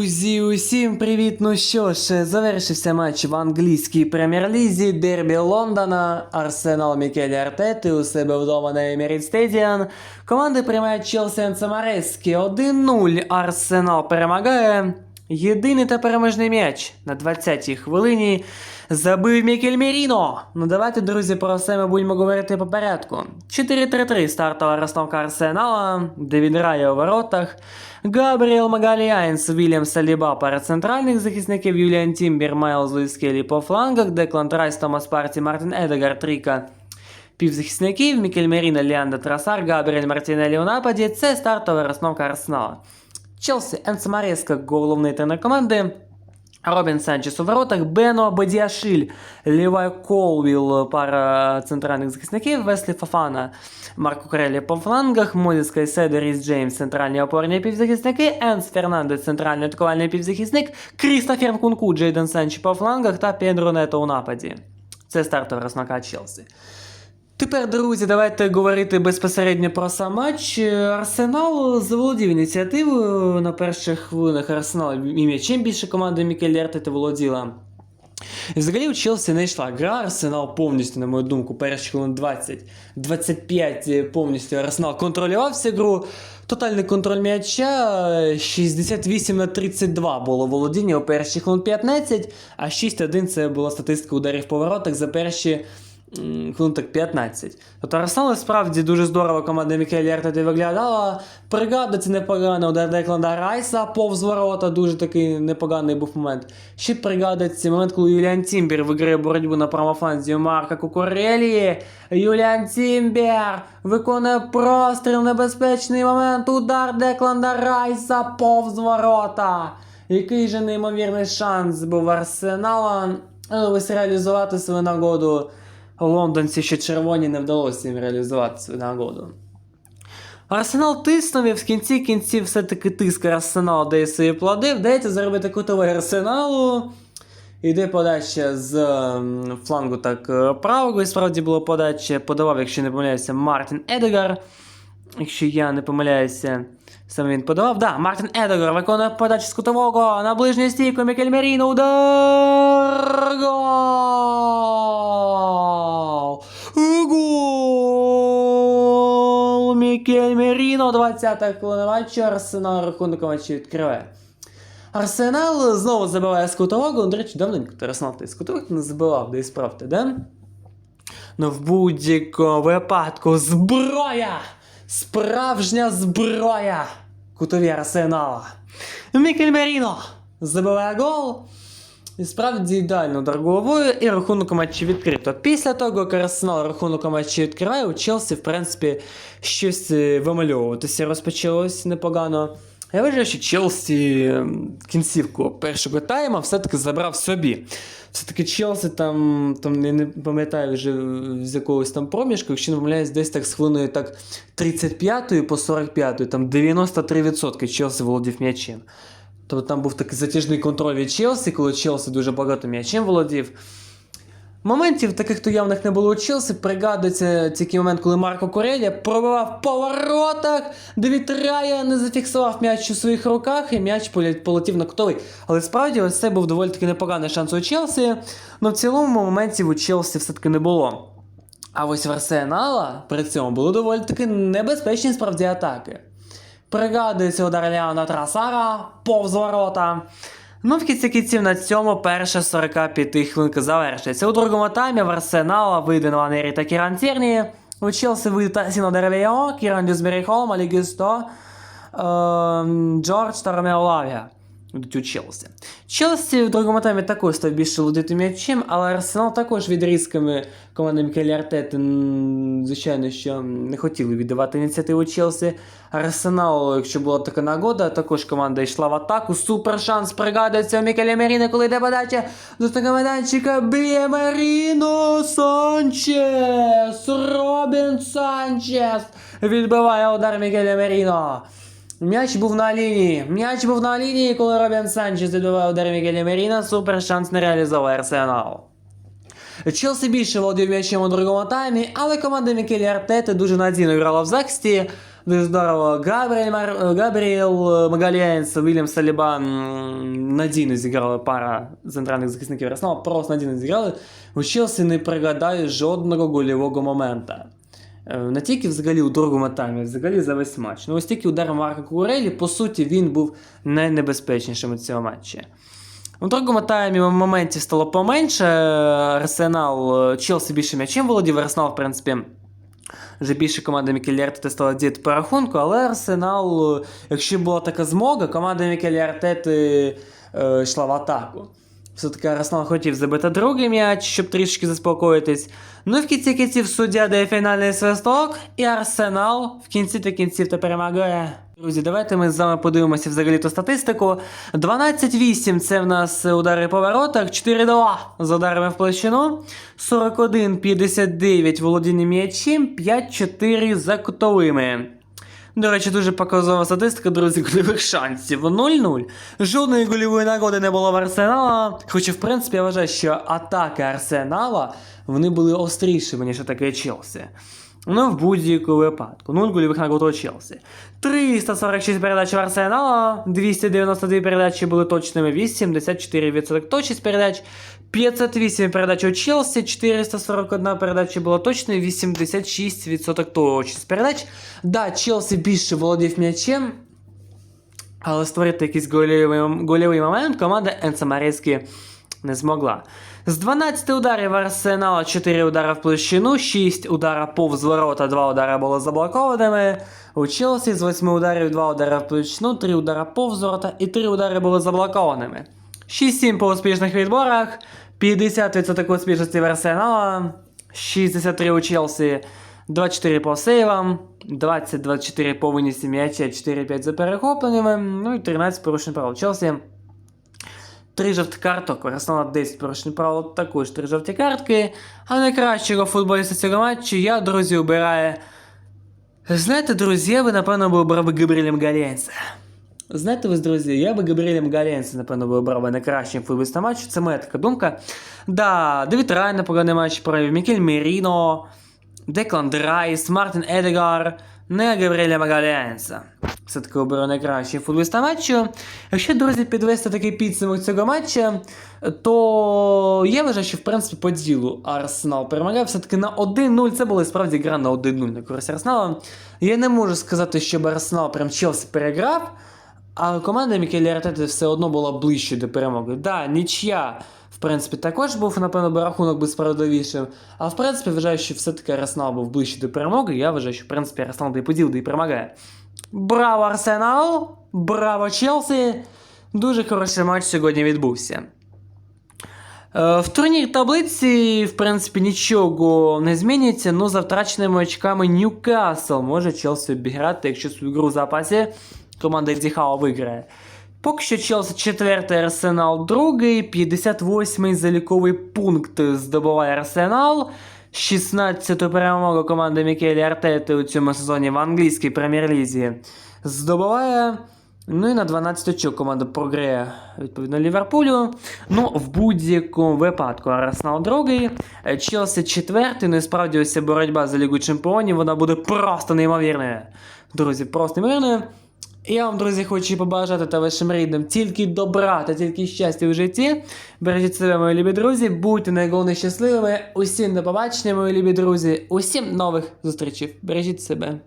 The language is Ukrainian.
Друзі, усім привіт! Ну що ж, завершився матч в англійській прем'єр-лізі, дербі Лондона, Арсенал Мікелі Артети у себе вдома на Еміріт Стедіан. Команди приймають Челсі Анцемареські 1-0. Арсенал перемагає. Єдиний та переможний м'яч на 20-й хвилині забив Мікель Меріно. Ну давайте, друзі, про все ми будемо говорити по порядку. 4-3-3 стартова розстановка Арсенала, Девід Рая у воротах, Габріел Магаліайнс, Вільям Саліба пара центральних захисників, Юліан Тімбір, Майлз Луїс по флангах, Деклан Райс, Томас Парті, Мартин Едегар, Тріка, півзахисників, Мікель Меріно, Ліанда Трасар, Габріель Мартінелі у нападі. Це стартова розстановка Арсенала. Челсі, Енце Мареска, головний тренер команди. Робін Санчес у воротах, Бено Бадіашиль, Лівай Колвіл, пара центральних захисників, Веслі Фафана, Марко Корелі по флангах, Мозіс Кайседо, Ріс Джеймс, центральні опорні півзахисники, Енс Фернандес, центральний атакувальний півзахисник, Крістофер Кунку, Джейден Санчі по флангах та Педро Нето у нападі. Це стартова рознака Челсі. Тепер, друзі, давайте говорити безпосередньо про сам матч. Арсенал заволодів ініціативою на перших хвилинах Арсенал і м'ячем більше команди Мікелі Артети володіла. Взагалі у Челсі не йшла гра. Арсенал повністю, на мою думку, перші хвилин 20-25 повністю Арсенал контролював всю гру. Тотальний контроль м'яча 68 на 32 було володіння у перші хвилин 15, а 6-1 це була статистика ударів по воротах за перші хвилин так 15. Тобто Арсенал справді дуже здорово команда Мікелі Артети виглядала. Бригада це удар Декланда Райса повз ворота, дуже такий непоганий був момент. Ще пригадується момент, коли Юліан Тімбер виграє боротьбу на правофланзі Марка Кукурелі. Юліан Тімбер виконує простріл, небезпечний момент, удар Декланда Райса повз ворота. Який же неймовірний шанс був Арсенала. Ось реалізувати свою нагоду лондонці ще червоні не вдалося їм реалізувати свою нагоду. Арсенал тиснув і в кінці кінців все-таки тиск Арсенал дає свої плоди. Вдається заробити кутовий арсеналу. Іде подача з ем, флангу так е, правого. І справді була подача, подавав, якщо не помиляюся, Мартін Едегар. Якщо я не помиляюся, саме він подавав. Да, Мартін Едегар виконує подачу з кутового на ближню стійку Мікель Меріно. Удар! Гол! Мікель Меріно, 20-та хвилина матчу. Арсенал рахунок матчу відкриває. Арсенал знову забиває з кутового. До речі, давненько Арсенал ти з кутових не забивав, де і справді, да? Ну, в будь-якому випадку зброя! Справжня зброя! Кутові Арсенала. Мікель Меріно забиває гол. І справді ідеально удар і рахунок матчі відкрито. Після того, як Арсенал рахунок матчі відкриває, у Челсі, в принципі, щось е, вимальовуватися розпочалось непогано. Я вважаю, що Челсі кінцівку першого тайма все-таки забрав собі. Все-таки Челсі там, там я не пам'ятаю вже з якогось там проміжку, якщо не помиляюсь, десь так з хвилиною так 35 по 45, там 93% Челсі володів м'ячем. Тобто там був такий затяжний контроль від Челсі, коли Челсі дуже багато м'ячем володів. Моментів таких то явних не було у Челсі. Пригадується тільки момент, коли Марко Кореля пробивав по воротах, Девід не зафіксував м'яч у своїх руках, і м'яч полетів на кутовий. Але справді ось це був доволі таки непоганий шанс у Челсі. але в цілому моментів у Челсі все-таки не було. А ось в Арсенала при цьому були доволі таки небезпечні справді атаки. Пригадується удар Ліана Трасара повз ворота. Ну, в кінці кінців на цьому перша 45 хвилинка завершується. У другому таймі в Арсенала вийде Нуанері та Кіран Тірні. У Челсі вийде Тасіно Дерліо, Кіран Дюзбері Холм, Алігісто, ем, Джордж та Ромео Лавія. Йдуть у Челсі. Челсі в другому таймі також став більше володіти м'ячем, але Арсенал також відрізками команди Мікелі Артети, звичайно, що не хотіли віддавати ініціативу Челсі. Арсенал, якщо була така нагода, також команда йшла в атаку. Супер шанс пригадується у Мікелі Меріна, коли йде подача до майданчика. Б'є Меріно Санчес! Робін Санчес! Відбиває удар Мікеля Меріно. М'яч був на лінії. М'яч був на лінії, коли Робін Санчес відбиває удар Мікеля Меріна. Супер шанс не реалізовує Арсенал. Челсі більше володів м'ячем у другому таймі, але команда Мікелі Артети дуже надійно грала в захисті. Дуже здорово. Габріель, Мар... Габріел Магалієнс, Вільям Саліба надійно зіграли пара центральних захисників Арсенала, просто надійно зіграли. У Челсі не пригадаю жодного гольового момента. Е, Не тільки взагалі у другому таймі, взагалі за весь матч. Ну ось тільки удар Марка Курелі, по суті, він був найнебезпечнішим у цьому матчі. У другому таймі моментів стало поменше. Арсенал, е, Челсі більше м'ячем володів, Арсенал, в принципі, вже більше команда Мікелі Артети стала діяти по рахунку, але Арсенал, е, якщо була така змога, команда Мікелі Артети йшла в атаку. Все-таки Арсенал хотів забити другий м'яч, щоб трішки заспокоїтись. Ну в кінці кінців суддя дає фінальний свисток, і Арсенал в кінці та кінців та перемагає. Друзі, давайте ми з вами подивимося взагалі ту статистику. 12-8 це в нас удари по воротах, 4-2 з ударами в площину, 41-59 володіння м'ячем, 5-4 за кутовими. До речі, дуже показова статистика, друзі, гольових шансів. 0-0. Жодної гольової нагоди не було в Арсенала. Хоча, в принципі, я вважаю, що атаки Арсенала вони були острішими, ніж атаки Челсі. Ну, в будь-якому випадку. 0 гольових нагод у Челсі. 346 передач в Арсенала, 292 передачі були точними, 84% точність передач, 508 передач у Челсі, 441 передача була точною, 86% точність передач. Да, Челсі більше володів м'ячем, але створити якийсь гольовий, момент команда Енцемарецьки не змогла. З 12 ударів Арсенала 4 удари в площину, 6 удара повз ворота, 2 удари були заблокованими. У Челсі з 8 ударів 2 удари в площину, 3 удари повз ворота і 3 удари були заблокованими. 6-7 по успішних відборах, 50% успішності в Арсенала, 63 у Челсі, 24 по сейвам, 20-24 по винісі м'яча, 4-5 за перехопленнями, ну і 13 порушень правил. Челсі 3 жовті карток, Арсенал 10 порушень правил, також 3 жовті картки. А найкращого футболіста цього матчу я, друзі, обираю. Знаєте, друзі, би, напевно, би обрав би Габріеля Галєнса. Знаєте ви, друзі, я би Габріелем Галєнса, напевно, би обрав найкращим футболістом матчу. Це моя така думка. Да, Девід Рай непоганий матч провів, Мікель Меріно, Деклан Райс, Мартин Едегар, не Габріеля Магалянса. Все-таки оберу найкращий футболіста матчу. Якщо, друзі, підвести такий підсумок цього матча, то я вважаю, що в принципі по ділу Арсенал перемагав. Все-таки на 1-0. Це була справді гра на 1-0 на користь Арсенала. Я не можу сказати, щоб Арсенал прям Челсі переграв. А команда Мікелі Артети все одно була ближче до перемоги. Да, нічия, принципі, також був, напевно, би рахунок би справедливішим. А в принципі, вважаю, що все-таки Арсенал був ближче до перемоги. Я вважаю, що в принципі Арсенал де поділ, де і перемагає. Браво, Арсенал! Браво, Челсі! Дуже хороший матч сьогодні відбувся. Е, В турнір таблиці, в принципі, нічого не зміниться, ну за втраченими очками Ньюкасл може Челсі обіграти, якщо свою гру в запасі команда Еді виграє. Поки що Челсі четвертий, Арсенал другий, 58-й заліковий пункт здобуває Арсенал. 16-ту перемогу команди Мікелі Артети у цьому сезоні в англійській прем'єр-лізі здобуває. Ну і на 12 очок команда програє відповідно Ліверпулю. Ну, в будь-якому випадку Арсенал другий, Челсі четвертий. Ну і справді ось ця боротьба за Лігу Чемпіонів, вона буде просто неймовірною. Друзі, просто неймовірною. Я вам, друзі, хочу побажати та вашим рідним тільки добра та тільки щастя в житті. Бережіть себе, мої любі друзі, будьте найголовніше щасливими. Усім до побачення, мої любі друзі. Усім нових зустрічей. Бережіть себе.